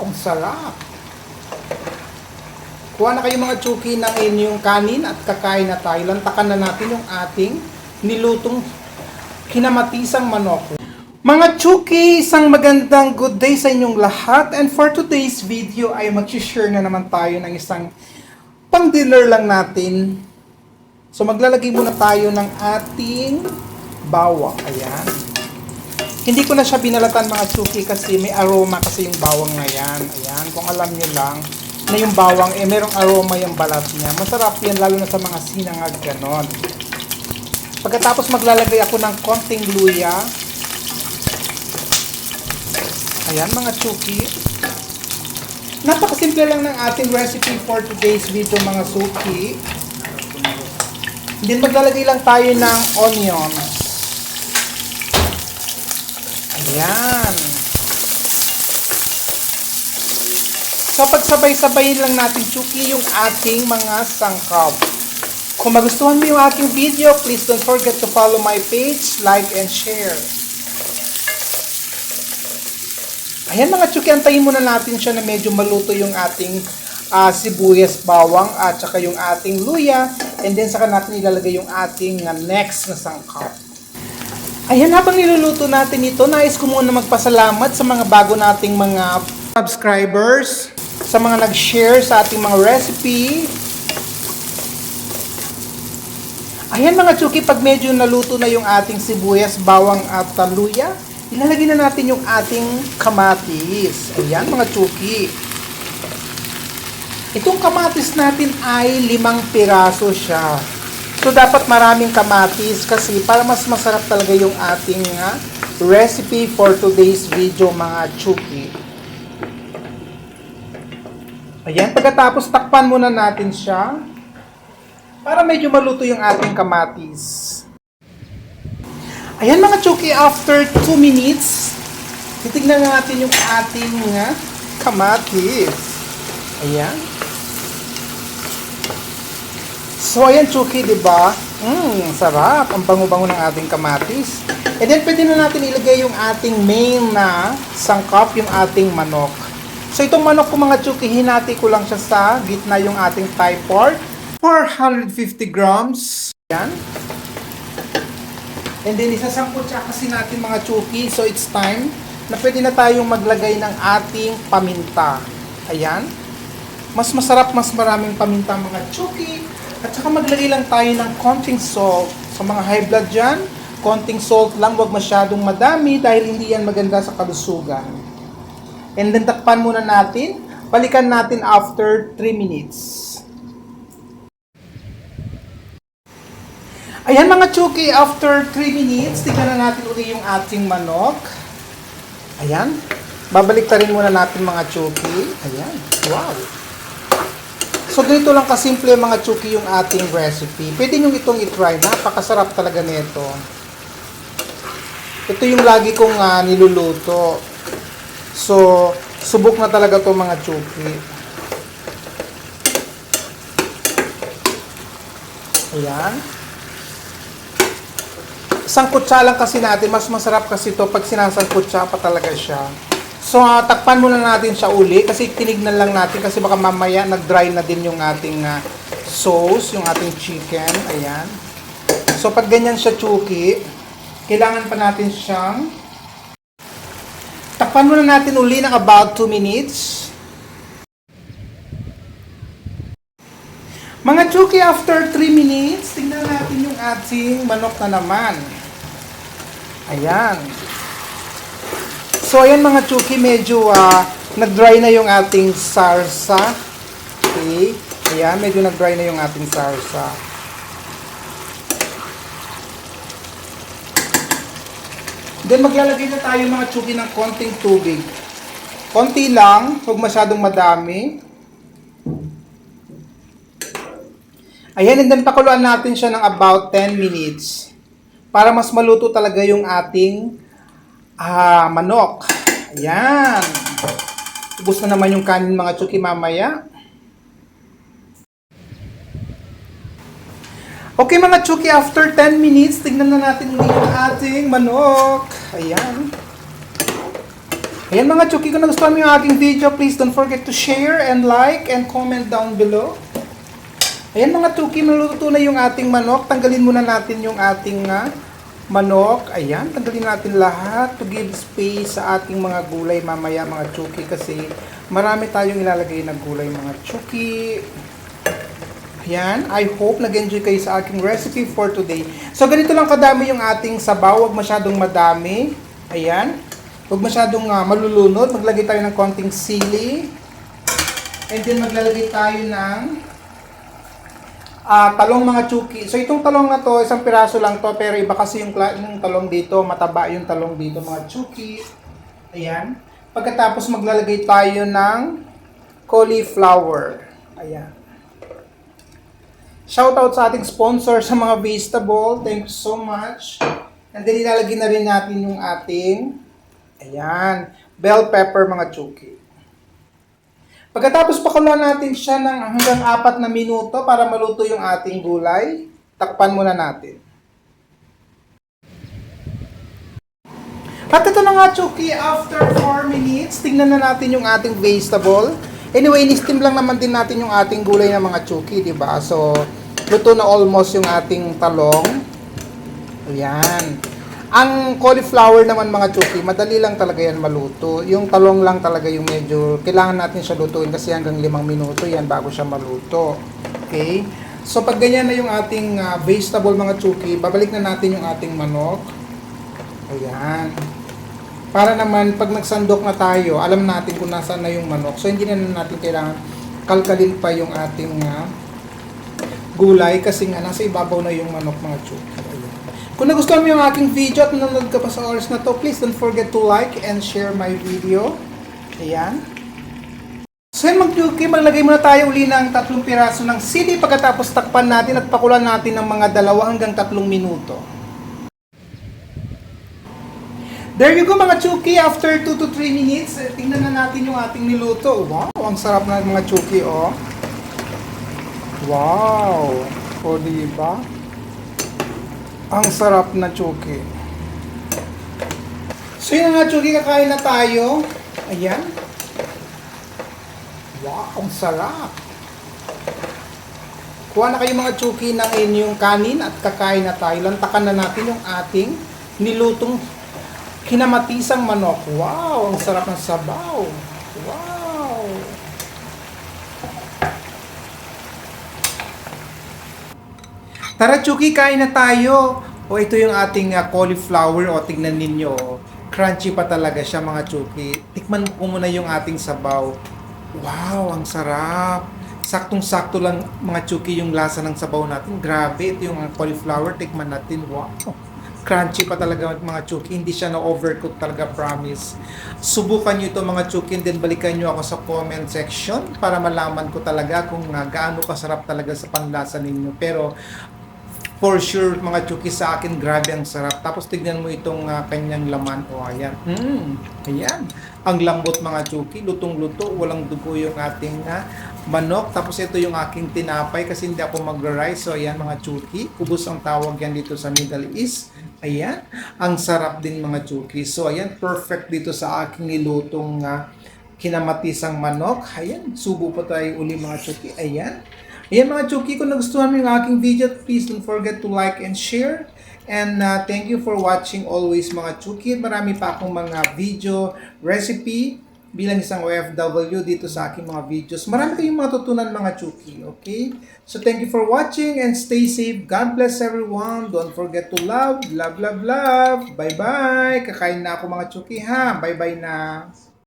ang sarap. Kuha na kayo mga chuki ng inyong kanin at kakain na tayo. Lantakan na natin yung ating nilutong kinamatisang manok. Mga chuki, isang magandang good day sa inyong lahat. And for today's video ay mag-share na naman tayo ng isang pang-dinner lang natin. So maglalagay muna tayo ng ating bawang. Ayan. Hindi ko na siya binalatan mga chuki kasi may aroma kasi yung bawang na yan. Ayan, kung alam nyo lang na yung bawang, eh merong aroma yung balat niya. Masarap yan lalo na sa mga sinangag ganon. Pagkatapos maglalagay ako ng konting luya. Ayan mga chuki. Napakasimple lang ng ating recipe for today's video mga suki. Then maglalagay lang tayo ng onions. Ayan. So, pagsabay-sabay lang natin, Chuki, yung ating mga sangkap. Kung magustuhan mo yung aking video, please don't forget to follow my page, like, and share. Ayan mga Chuki, antayin muna natin siya na medyo maluto yung ating ah, sibuyas, bawang, at saka yung ating luya. And then, saka natin ilalagay yung ating ah, next na sangkap. Ayan, habang niluluto natin ito, nais ko muna magpasalamat sa mga bago nating mga subscribers, sa mga nag-share sa ating mga recipe. Ayan mga chuki, pag medyo naluto na yung ating sibuyas, bawang at uh, luya, ilalagay na natin yung ating kamatis. Ayan mga chuki. Itong kamatis natin ay limang piraso siya. So, dapat maraming kamatis kasi para mas masarap talaga yung ating ah, recipe for today's video, mga chuki. Ayan, pagkatapos takpan muna natin siya para medyo maluto yung ating kamatis. Ayan mga chuki, after 2 minutes, titignan na natin yung ating ah, kamatis. Ayan. So, ayan, Chuki, di? Mmm, sarap. Ang bango-bango ng ating kamatis. And then, pwede na natin ilagay yung ating main na sangkap, yung ating manok. So, itong manok ko mga Chuki, hinati ko lang siya sa gitna yung ating thigh pork. 450 grams. Ayan. And then, isasangkot siya kasi natin mga Chuki. So, it's time na pwede na tayong maglagay ng ating paminta. Ayan. Mas masarap, mas maraming paminta mga Chuki. At saka maglagay lang tayo ng konting salt. Sa mga high blood dyan, konting salt lang, wag masyadong madami dahil hindi yan maganda sa kalusugan. And then takpan muna natin. Balikan natin after 3 minutes. Ayan mga chuki, after 3 minutes, tignan na natin uli yung ating manok. Ayan. Babalik rin muna natin mga chuki. Ayan. Wow. So, ganito lang kasimple mga chuki yung ating recipe. Pwede nyo itong itry. Napakasarap talaga nito. Ito yung lagi kong ah, niluluto. So, subok na talaga to mga chuki. Ayan. Sangkutsa lang kasi natin. Mas masarap kasi to pag sinasangkutsa pa talaga siya. So, ah, takpan muna natin siya uli kasi tinignan lang natin kasi baka mamaya nag-dry na din yung ating ah, sauce, yung ating chicken. Ayan. So, pag ganyan siya chuki, kailangan pa natin siyang takpan muna natin uli ng about 2 minutes. Mga chuki, after 3 minutes, tingnan natin yung ating manok na naman. Ayan. So, ayan mga chuki, medyo ah, nag-dry na yung ating sarsa. Okay. Ayan, medyo nag-dry na yung ating sarsa. Then, maglalagay na tayo mga chuki ng konting tubig. Konti lang, huwag masyadong madami. Ayan, and then pakuluan natin siya ng about 10 minutes para mas maluto talaga yung ating ah, manok. Ayan. Ubus na naman yung kanin mga chuki mamaya. Okay mga chuki, after 10 minutes, tignan na natin ulit yung ating manok. Ayan. Ayan mga Chuki, kung nagustuhan mo yung aking video, please don't forget to share and like and comment down below. Ayan mga Chuki, maluluto na yung ating manok. Tanggalin muna natin yung ating ah, manok. Ayan, tanggalin natin lahat to give space sa ating mga gulay mamaya mga Chuki kasi marami tayong ilalagay na gulay mga Chuki. Ayan, I hope nag-enjoy kayo sa aking recipe for today. So ganito lang kadami yung ating sabaw, huwag masyadong madami. Ayan. Huwag masyadong ah, malulunod. Maglagay tayo ng konting sili. And then maglalagay tayo ng ah, talong mga chuki. So itong talong na to, isang piraso lang to, pero iba kasi yung, yung talong dito, mataba yung talong dito mga chuki. Ayan. Pagkatapos maglalagay tayo ng cauliflower. Ayan. Shoutout sa ating sponsor sa mga vegetable. Thank you so much. And then ilalagay na rin natin yung ating ayan, bell pepper mga chuki. Pagkatapos pakuluan natin siya ng hanggang apat na minuto para maluto yung ating gulay, takpan muna natin. At ito na nga, Chuki, after 4 minutes, tingnan na natin yung ating vegetable. Anyway, ni-steam lang naman din natin yung ating gulay ng mga Chuki, di ba? So, luto na almost yung ating talong. Ayan. Ang cauliflower naman mga Chuki, madali lang talaga yan maluto. Yung talong lang talaga yung medyo, kailangan natin siya lutuin kasi hanggang limang minuto yan bago siya maluto. Okay? So, pag ganyan na yung ating ah, vegetable mga Chuki, babalik na natin yung ating manok. Ayan. Para naman, pag nagsandok na tayo, alam natin kung nasaan na yung manok. So, hindi na natin kailangan kalkalin pa yung ating ah, gulay kasi nga nasa ibabaw na yung manok mga chuki. Kung nagustuhan mo yung aking video at nanonood ka pa sa oras na to, please don't forget to like and share my video. Ayan. So mga chuki, maglagay muna tayo uli ng tatlong piraso ng sili pagkatapos takpan natin at pakulan natin ng mga dalawa hanggang tatlong minuto. There you go mga chuki, after 2 to 3 minutes, eh, tingnan na natin yung ating niluto. Wow, ang sarap na mga chuki, oh. Wow! O, diba? Ang sarap na chuki. So yun na nga chuki, kakain na tayo. Ayan. Wow, ang sarap. Kuha na kayo mga chuki ng inyong kanin at kakain na tayo. Lantakan na natin yung ating nilutong kinamatisang manok. Wow, ang sarap ng sabaw. Wow. Tara Chuki, kain na tayo. O ito yung ating ah, cauliflower o tignan ninyo. Crunchy pa talaga siya mga Chuki. Tikman ko muna yung ating sabaw. Wow, ang sarap. Saktong-sakto lang mga Chuki yung lasa ng sabaw natin. Grabe, ito yung ah, cauliflower. Tikman natin. Wow. Crunchy pa talaga mga Chuki. Hindi siya na-overcook talaga, promise. Subukan nyo ito mga Chuki then balikan nyo ako sa comment section para malaman ko talaga kung ah, gaano kasarap talaga sa panlasa ninyo. Pero For sure, mga chuki sa akin, grabe ang sarap. Tapos tignan mo itong ah, kanyang laman. O, ayan. Mm, ayan. Ang lambot mga chuki, lutong-luto, walang dugo yung ating ah, manok. Tapos ito yung aking tinapay kasi hindi ako magra-rice. So, ayan mga chuki. Kubos ang tawag yan dito sa Middle East. Ayan. Ang sarap din mga chuki. So, ayan. Perfect dito sa aking nilutong ah, kinamatisang manok. Ayan. Subo pa tayo uli mga chuki. Ayan. Ayan mga Chuki, kung nagustuhan mo yung aking video, please don't forget to like and share. And uh, thank you for watching always mga Chuki. Marami pa akong mga video, recipe, bilang isang OFW dito sa aking mga videos. Marami kayong matutunan mga Chuki, okay? So thank you for watching and stay safe. God bless everyone. Don't forget to love, love, love, love. Bye-bye. Kakain na ako mga Chuki ha. Bye-bye na.